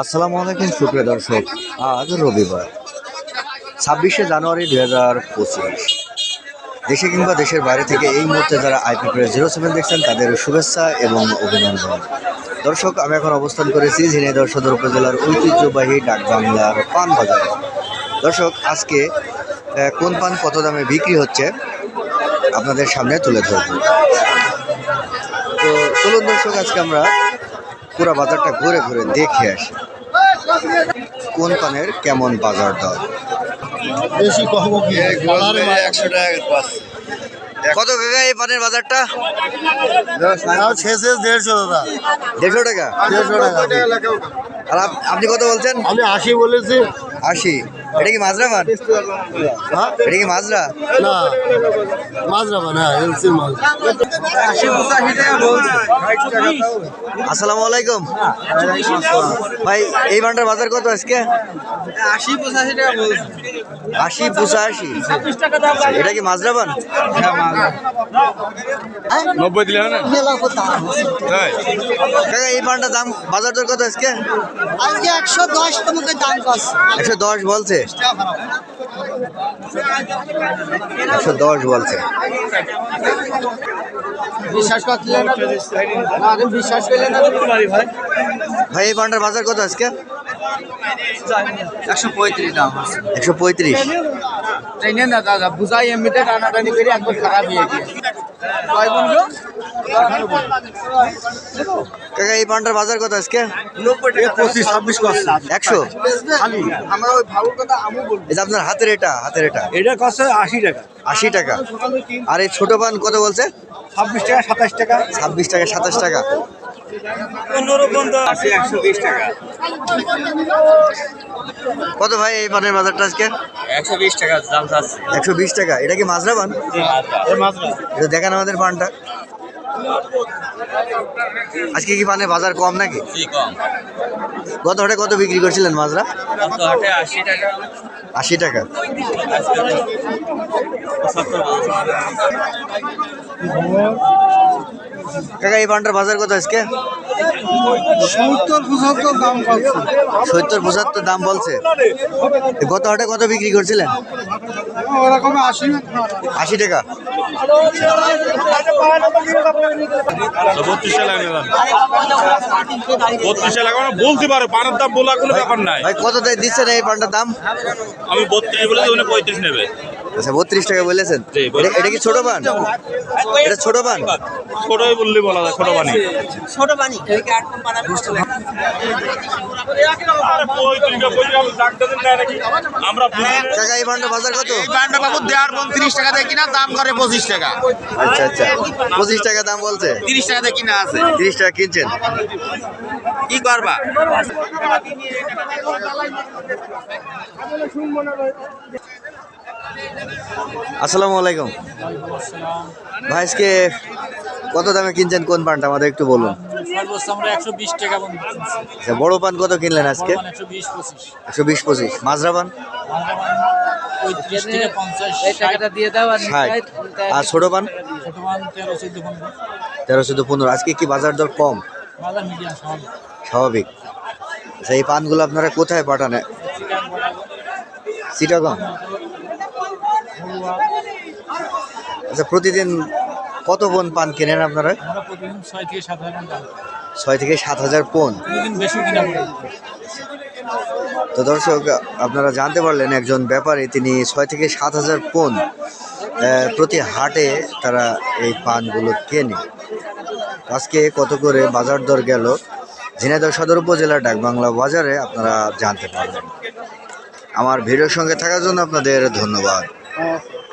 আসসালামু আলাইকুম, সুপ্রিয় দর্শক। আজ রবিবার, ছাব্বিশে জানুয়ারি দুই হাজার পঁচিশ। দেশে কিংবা দেশের বাইরে থেকে এই মুহূর্তে যারা আইপি প্রেস জিরো সেভেন দেখছেন, তাদের শুভেচ্ছা এবং অভিনন্দন। দর্শক, আমি এখন অবস্থান করেছি ঝিনাইদহ সদর উপজেলার ঐতিহ্যবাহী ডাকবাংলার পান বাজারে দর্শক, আজকে কোন পান কত দামে বিক্রি হচ্ছে, আপনাদের সামনে তুলে ধরব। তো চলুন দর্শক, আজকে আমরা পুরো বাজারটা ঘুরে ঘুরে দেখে আসি। কোন পানের কেমন বাজার দর? বেশি কম কি? একশো টাকা কত কাকা এই পানের বাজারটা? শেষে দেড়শো দাদা। দেড়শো টাকা? দেড়শো টাকা। আর আপনি কত বলছেন? আমি আশি বলেছি। আশি। এটা কি মাজরা হ্যাঁ? এটা কি মাজরা? না মাজরা বান হ্যাঁ এলসি মাল আসসালামু আলাইকুম। ভাই এই পানটার বাজার কত আজকে? আশি পঁচাশি টাকা বলছি। আশি পঁচাশি। এটা কি মাজরা পান নব্বই দিলে না? কাকা এই পানটার দাম বাজার দর কত আজকে? আজকে একশো দশ তোমাকে দাম একশো দশ বলছে। একশো দশ বলছে। বিশ্বাস করছিলেন বিশ্বাস করলেন ভাই এই পানটার বাজার কত আজকে? একশো পঁয়ত্রিশ দাম একশো পঁয়ত্রিশ। না দাদা বুঝাই এমনিতে টানাটানি করে একবার খারাপ হয়ে গিয়ে কয় বোন গো? কাকা এই পানটার বাজার কত আজকে? পঁচিশ ছাব্বিশ একশো? আমরা ওই ভালো কথা আমু বলব। এই আপনার হাতের এটা হাতের এটা? এটা কষ্ট আশি টাকা। আশি টাকা। আর এই ছোট পান কত বলছে? ছাব্বিশ টাকা সাতাশ টাকা। ছাব্বিশ টাকা সাতাশ টাকা। পনেরো পনেরো। আশি একশো বিশ টাকা। কত ভাই এই পানের বাজারটা আজকে? একশো বিশ টাকা দাম চাচ্ছে একশো বিশ টাকা। এটা কি মাজরা পান? এটা দেখেন আমাদের পানটা। আজকে কি পানের বাজার কম নাকি? গত হাটে কত বিক্রি করছিলেন মাজরা? আশি টাকা। আশি টাকা। কাকা, এই পানটার বাজার কত আজকে? সত্তর পঁচাত্তর দাম বলছে। গত হাটে কত বিক্রি করছিলেন? আশি টাকা। বলতে পারো দাম কত দিচ্ছেন এই পানটার দাম? আমি বত্রিশ বলে পঁয়ত্রিশ নেবে। আচ্ছা বত্রিশ টাকা বলেছেন। এটা- কি ছোট পান এটা ছোট পান ছোটই বললে বলা যায় ছোট বানি ছোট বানি আমরা কাকা এই বাজার কত? পান্ডা বাবু দেড় পন তিরিশ টাকা দিয়ে কিনা দাম করে পঁচিশ টাকা। আচ্ছা আচ্ছা। পঁচিশ টাকা দাম বলছে? তিরিশ টাকা দিয়ে কিনা আছে। তিরিশ টাকা কিনছেন? কি করবা? আসসালামু আলাইকুম। ভাই আজকে কত দামে কিনছেন? কোন পানটা? আমাদের একটু বলুন। আচ্ছা বড় পান কত কিনলেন আজকে? একশো বিশ পঁচিশ। মাজরা পান? আর ছোট পান? তেরো চোদ্দ পনেরো। আজকে কি বাজার দর কম? স্বাভাবিক। আচ্ছা এই পানগুলো আপনারা কোথায় পাঠান? চিটাগং? আচ্ছা প্রতিদিন কত পন পান কেনেন আপনারা? ছয় থেকে সাত হাজার পড়ে তো দর্শক আপনারা জানতে পারলেন একজন ব্যাপারী তিনি ছয় থেকে সাত হাজার পন আহ, প্রতি হাটে তারা এই পানগুলো কেনে। আজকে কত করে বাজার দর গেল? ঝিনাইদহ সদর উপজেলার ডাকবাংলা বাজারে আপনারা জানতে পারবেন। আমার ভিডিওর সঙ্গে থাকার জন্য আপনাদের ধন্যবাদ। Awesome.